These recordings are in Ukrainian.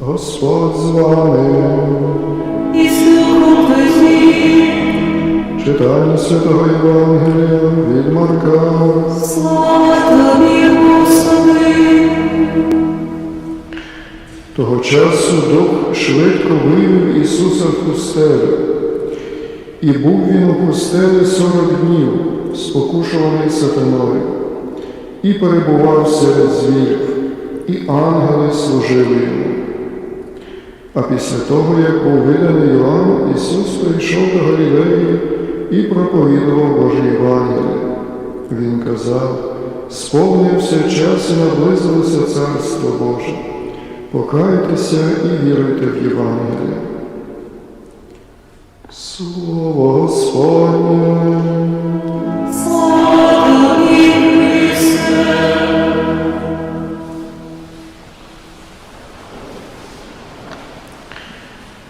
Господь з вами. і з духом Твоїм. Читання Святого Євангелія від Марка. Слава Тобі, Господи! Того часу Дух швидко вивів Ісуса в пустелю. І був він у пустелі сорок днів, спокушуваний сатаною, і перебував серед звірів, і ангели служили йому. А після того, як був виданий Йоанн, Ісус прийшов до Галілеї і проповідував Божі Євангеліє. Він казав, сповнився час і наблизилося Царство Боже. Покайтеся і віруйте в Євангеліє. Слово Господнє. Слава Тобі,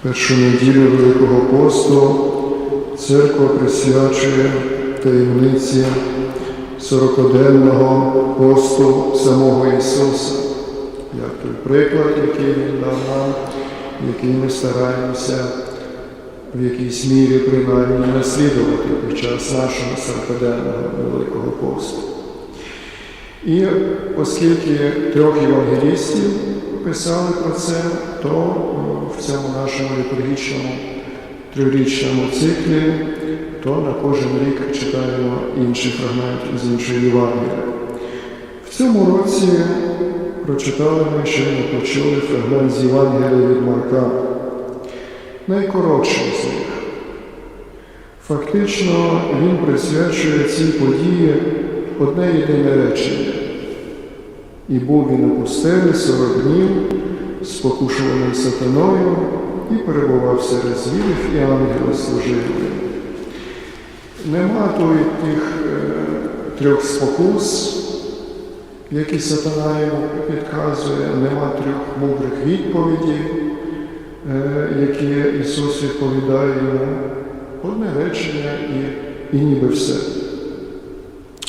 Першу неділю Великого посту церква присвячує таємниці сорокоденного посту самого Ісуса, як той приклад, який Він дав нам, який ми стараємося в якійсь мірі принаймні наслідувати під час нашого сорокоденного Великого посту. І оскільки трьох євангелістів писали про це, то е, в цьому нашому літургічному трирічному циклі, то на кожен рік читаємо інший фрагмент з іншої Євангелія. В цьому році прочитали ми щойно почули фрагмент з Євангелія від Марка, найкоротший з них. Фактично він присвячує цій події одне єдине речення. І був він у пустелі сорок днів, спокушуваний сатаною, і перебував серед звірів, і ангели служили. Нема той тих е, трьох спокус, які сатана йому підказує, нема трьох мудрих відповідей, які Ісус відповідає йому. Одне речення і, і ніби все.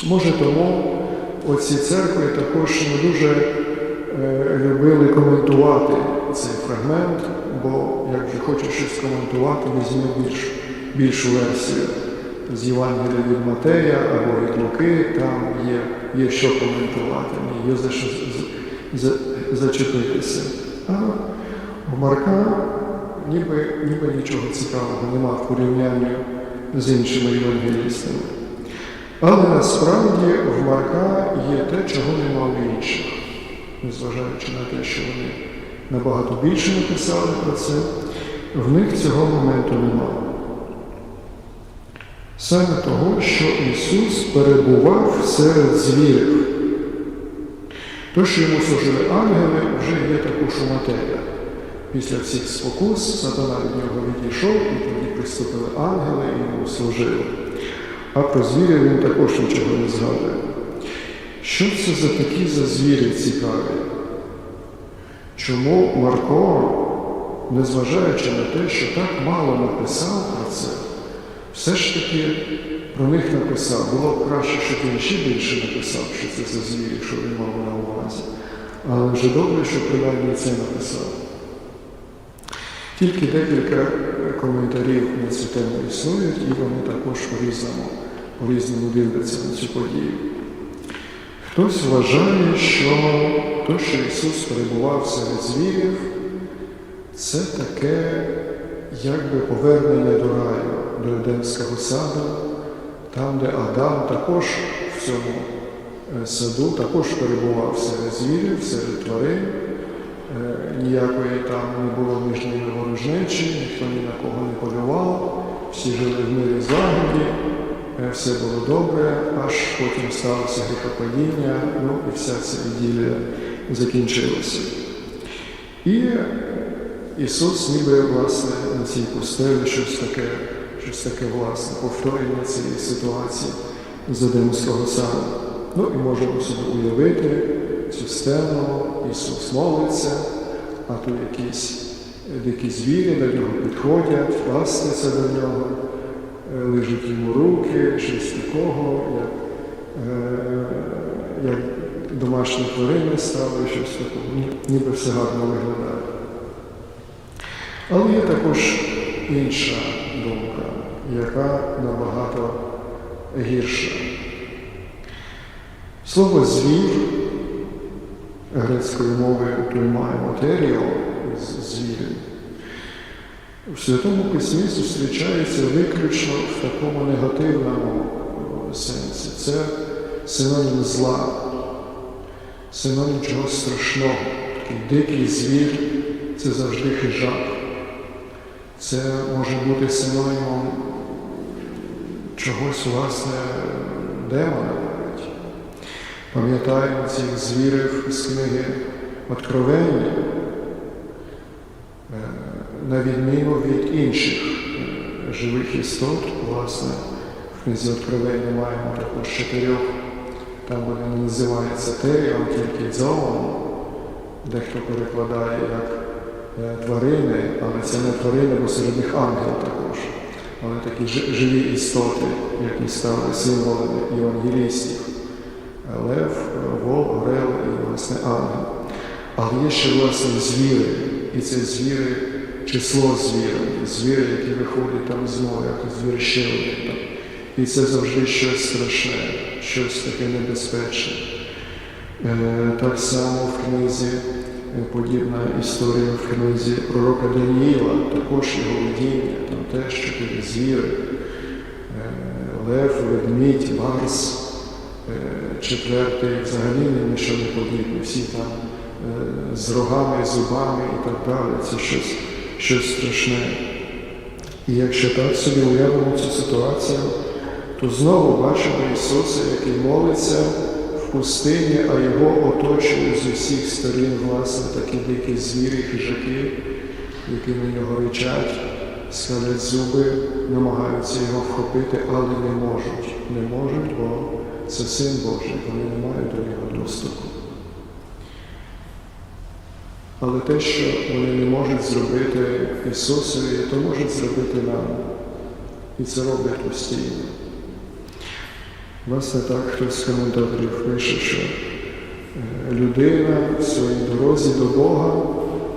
Може тому оці церкви також не дуже е, любили коментувати цей фрагмент, бо як вже хочеш щось коментувати, візьми більш, більшу версію з Євангелія від Матея або від Луки, там є, є що коментувати, є за що за, зачепитися. А в Марка ніби, ніби нічого цікавого нема в порівнянні з іншими євангелістами. Але насправді в Марка є те, чого нема в інших, незважаючи на те, що вони набагато більше написали про це, в них цього моменту нема. Саме того, що Ісус перебував серед звірів. То, що йому служили ангели, вже є також у Матея. Після всіх спокус сатана від нього відійшов, і тоді приступили ангели і йому служили. А про звірів він також нічого не згадує. Що це за такі за звірі цікаві? Чому Марко, незважаючи на те, що так мало написав про це, все ж таки про них написав. Було б краще, щоб він ще більше написав, що це за звірі, що він мав на увазі. Але вже добре, що принаймні це написав. Тільки декілька коментарів на цю тему існують, і вони також по-різному, по-різному дивляться на цю подію. Хтось вважає, що те, що Ісус перебував серед звірів, це таке якби повернення до раю, до Едемського саду, там, де Адам також в цьому е, саду також перебував серед звірів, серед тварин. Ніякої там не було між ними ворожнечі, ніхто ні на кого не полював, всі жили в мирі і злагоді, е, все було добре, аж потім сталося гріхопадіння, ну і вся ця іділія закінчилася. І Ісус ніби власне на цій пустелі щось таке, щось таке власне, повторення цієї ситуації з Едемського саду. Ну і можемо собі уявити цю сцену, Ісус молиться, а тут якісь дикі звірі до нього підходять, ластяться до нього, е, лижуть йому руки, щось такого, як, е, як домашні тварини стали, щось такого, Ні- ніби все гарно виглядає. Але є також інша думка, яка набагато гірша. Слово звір грецької мови приймає матеріал з звірів. В Святому Письмі зустрічається виключно в такому негативному е, сенсі. Це синонім зла, синонім чогось страшного. Такий дикий звір це завжди хижак. Це може бути синонімом чогось, власне, демона. Пам'ятаємо цих звірів з книги Откровення, е, на відміну від інших е, живих істот, власне, в книзі Откровення маємо також чотирьох, там вони називаються теріон, тільки дзоон, дехто перекладає як е, тварини, але це не тварини, бо серед них ангел також. Але такі живі істоти, які стали символами євангелістів. Лев, вол, орел і власне ангел. Але є ще власне звіри, і це звіри, число звіри, звіри, які виходять там з моря, звір ще там. І це завжди щось страшне, щось таке небезпечне. Е, Так само в книзі, е, подібна історія в книзі пророка Даніїла, також його видіння, там теж чотири звіри, Е, лев, ведмідь, барс, Е, четвертий взагалі ні на що не подібне, всі там е, з рогами, зубами і так далі. Це щось, щось страшне. І якщо так собі уявимо цю ситуацію, то знову бачимо Ісуса, який молиться в пустині, а його оточують з усіх сторін, власне, такі дикі звірі, хижаки, які на нього ричать, скалять зуби, намагаються його вхопити, але не можуть. Не можуть, бо це син Божий, вони не мають до нього доступу. Але те, що вони не можуть зробити Ісусові, то можуть зробити нам. І це роблять постійно. Власне, так хтось з коментаторів пише, що е, людина в своїй дорозі до Бога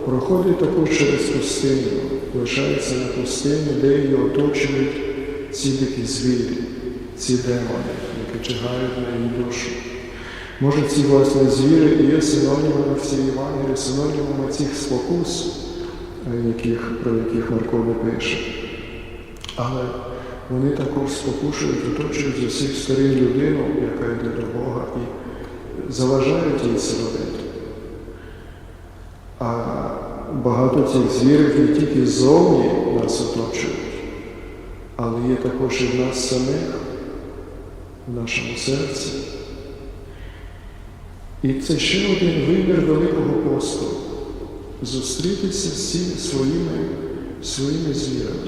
проходить також через пустиню, лишається на пустині, де її оточують ці дикі звірі, ці демони, які чигають на її душу. Може, ці власне звіри є синонімами в цій Євангелії, синонімами цих спокус, е, яких, про яких Марко не пише. Але вони також спокушують, оточують з усіх сторін людину, яка йде до Бога, і заважають їй це. А багато цих звірів не тільки ззовні нас оточують, але є також і в нас самих, нашому серці. І це ще один вимір Великого посту зустрітися цими своїми, своїми звірами.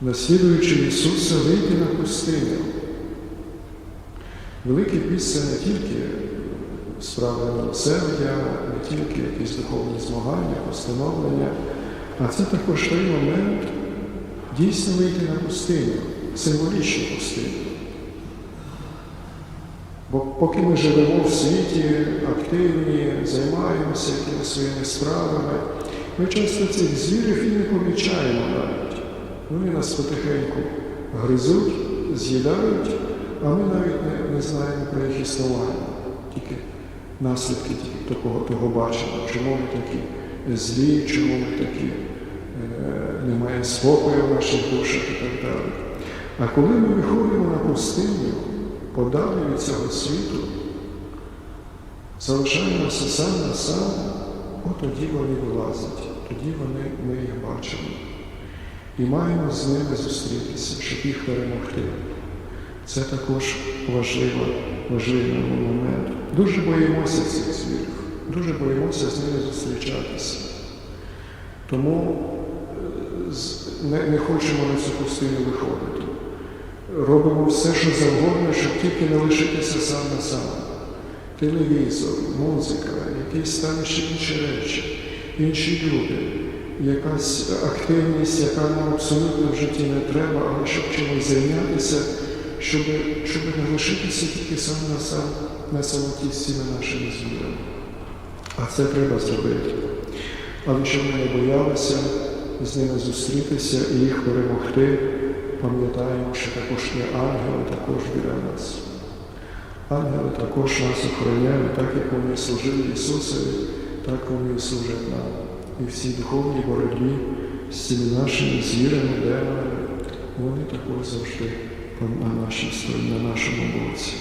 Наслідуючи Ісуса, вийти на пустиню. Великий піс це не тільки справа милосердя, не тільки якісь духовні змагання, постановлення, а це також той момент дійсно вийти на пустиню, символічну пустиню. Бо поки ми живемо в світі, активні, займаємося якимись своїми справами, ми часто цих звірів і не помічаємо навіть. Вони нас потихеньку гризуть, з'їдають, а ми навіть не, не знаємо про їх існування. Тільки наслідки такого того бачимо, чому ми такі злі, чому ми такі е, немає спокою в наших душах і так далі. А коли ми виходимо на пустиню, подалі від цього світу, залишаємося сам на сам, от тоді вони вилазять, тоді вони, ми їх бачимо. І маємо з ними зустрітися, щоб їх перемогти. Це також важливо, важливий момент. Дуже боїмося цих звірів, дуже боїмося з ними зустрічатися. Тому е, не, не хочемо на цю пустиню виходити. Робимо все, що завгодно, щоб тільки не лишитися сам на сам. Телевізор, музика, якісь там ще інші речі, інші люди, якась активність, яка нам абсолютно в житті не треба, але щоб чимось зайнятися, щоб, щоб не лишитися тільки сам на сам на самоті з цими нашими звірами. А це треба зробити. Але щоб ми не боялися з ними зустрітися і їх перемогти, пам'ятаємо, що також є ангели також біля нас. Ангели також нас охороняють, так як вони служили Ісусові, так вони служать нам. І всі духовні боротьбі з цими нашими звірами, демонами, вони також завжди на нашій стороні, на нашому боці.